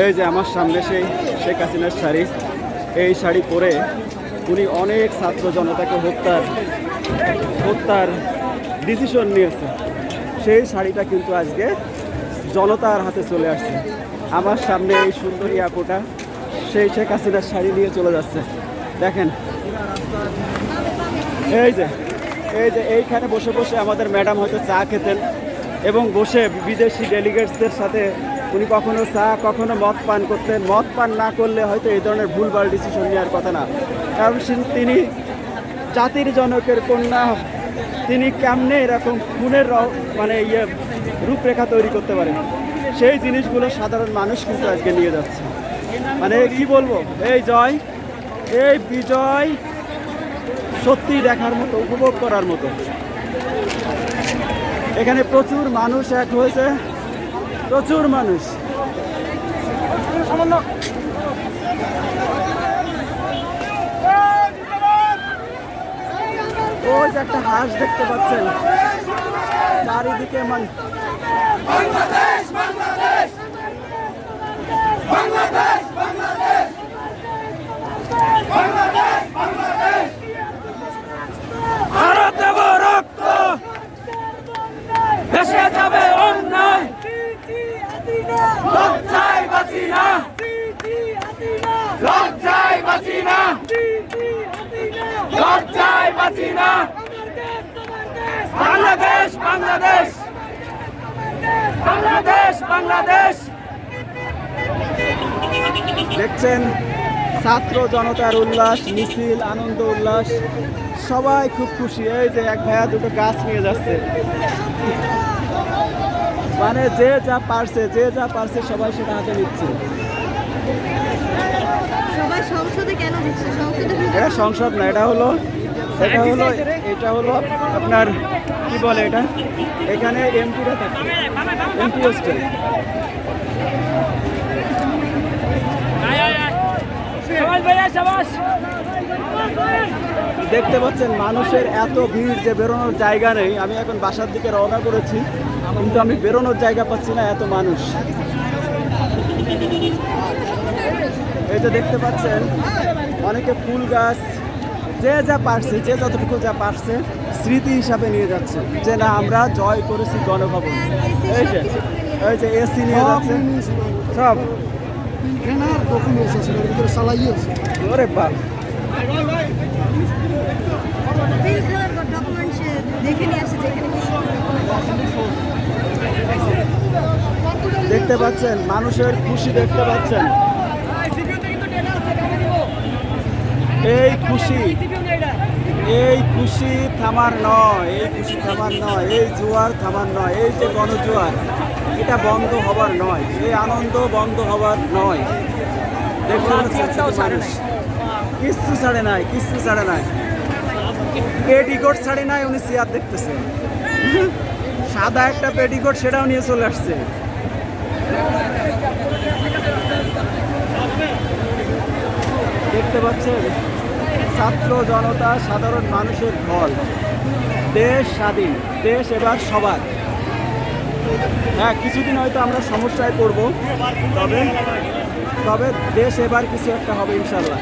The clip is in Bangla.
এই যে আমার সামনে সেই শেখ হাসিনার শাড়ি, এই শাড়ি পরে উনি অনেক ছাত্র জনতাকে হত্যার হত্যার ডিসিশন নিয়েছে। সেই শাড়িটা কিন্তু আজকে জনতার হাতে চলে আসছে। আমার সামনে এই সুন্দরী আপুটা সেই শেখ হাসিনার শাড়ি নিয়ে চলে যাচ্ছে। দেখেন। এই যে এই যে এইখানে বসে বসে আমাদের ম্যাডাম হয়তো চা খেতেন। এবং বসে বিদেশি ডেলিগেটসদের সাথে উনি কখনো চা, কখনো মদ পান করতেন। মদ পান না করলে হয়তো এই ধরনের ভুলভাল ডিসিশন নেওয়ার কথা না। কারণ তিনি জাতির জনকের কন্যা। তিনি কেমনে এরকম খুনের মানে ইয়ে রূপরেখা তৈরি করতে পারেন? সেই জিনিসগুলো সাধারণ মানুষ কিন্তু আজকে নিয়ে যাচ্ছে। মানে কি বলব? এই জয়, এই বিজয় সত্যি দেখার মতো, উপভোগ করার মতো। এখানে প্রচুর মানুষ এক হয়েছে। প্রচুর মানুষ। একটা হাঁস দেখতে পাচ্ছেন। চারিদিকে মান ভারত ভেসে যাবে বাংলাদেশ বাংলাদেশ। বাংলাদেশ বাংলাদেশ। দেখছেন, ছাত্র জনতার উল্লাস, মিছিল, আনন্দ, উল্লাস। সবাই খুব খুশি। এই যে এক ভাইয়া দুটো গাছ নিয়ে যাচ্ছে। মানে যে যা পারছে যে যা পারছে সবাই সেটা হাতে নিচ্ছে। এটা সংসদ না এটা হলো এটা হলো এটা হলো আপনার কি বলে এটা? এখানে এমপিরা থাকে। এমপি হোস্টেল দেখতে পাচ্ছেন মানুষের এত ভিড় যে বেরোনোর জায়গা নেই। আমি এখন বাসার দিকে রওনা করেছি। কিন্তু আমি বেরোনোর জায়গা পাচ্ছি না এত মানুষ। এই যে দেখতে পাচ্ছেন অনেকে ফুল গাছ যে যা পারছে যে যতটুকু যা পারছে স্মৃতি হিসাবে নিয়ে যাচ্ছে। যে না আমরা জয় করেছি গণভবন। এই যে এই যে এসি নিয়ে যাচ্ছে। সব। ওরে বাপ বিল খেলার ডকুমেন্টস দেখে নিয়ে আসছে যেখানে দেখতে পাচ্ছেন মানুষের খুশি দেখতে পাচ্ছেন। এই খুশি এই খুশি থামার নয় এই খুশি থামার নয় এই জোয়ার থামার নয় এই যে গণজোয়ার এটা বন্ধ হবার নয় এই আনন্দ বন্ধ হবার নয়। দেখতে পাচ্ছেন। কিচ্ছু ছাড়ে নাই কিচ্ছু ছাড়ে নাই। পেটিকোট ছাড়ে নাই উনি চেয়ার দেখতেছে। সাদা একটা পেটিকোট সেটাও নিয়ে চলে আসছে। দেখতে পাচ্ছেন, ছাত্র জনতা সাধারণ মানুষের ঢল দেশ স্বাধীন, দেশ এবার সবার। হ্যাঁ কিছুদিন হয়তো আমরা সমস্যায় পড়ব, তবে তবে দেশ এবার কিছু একটা হবে ইনশাল্লাহ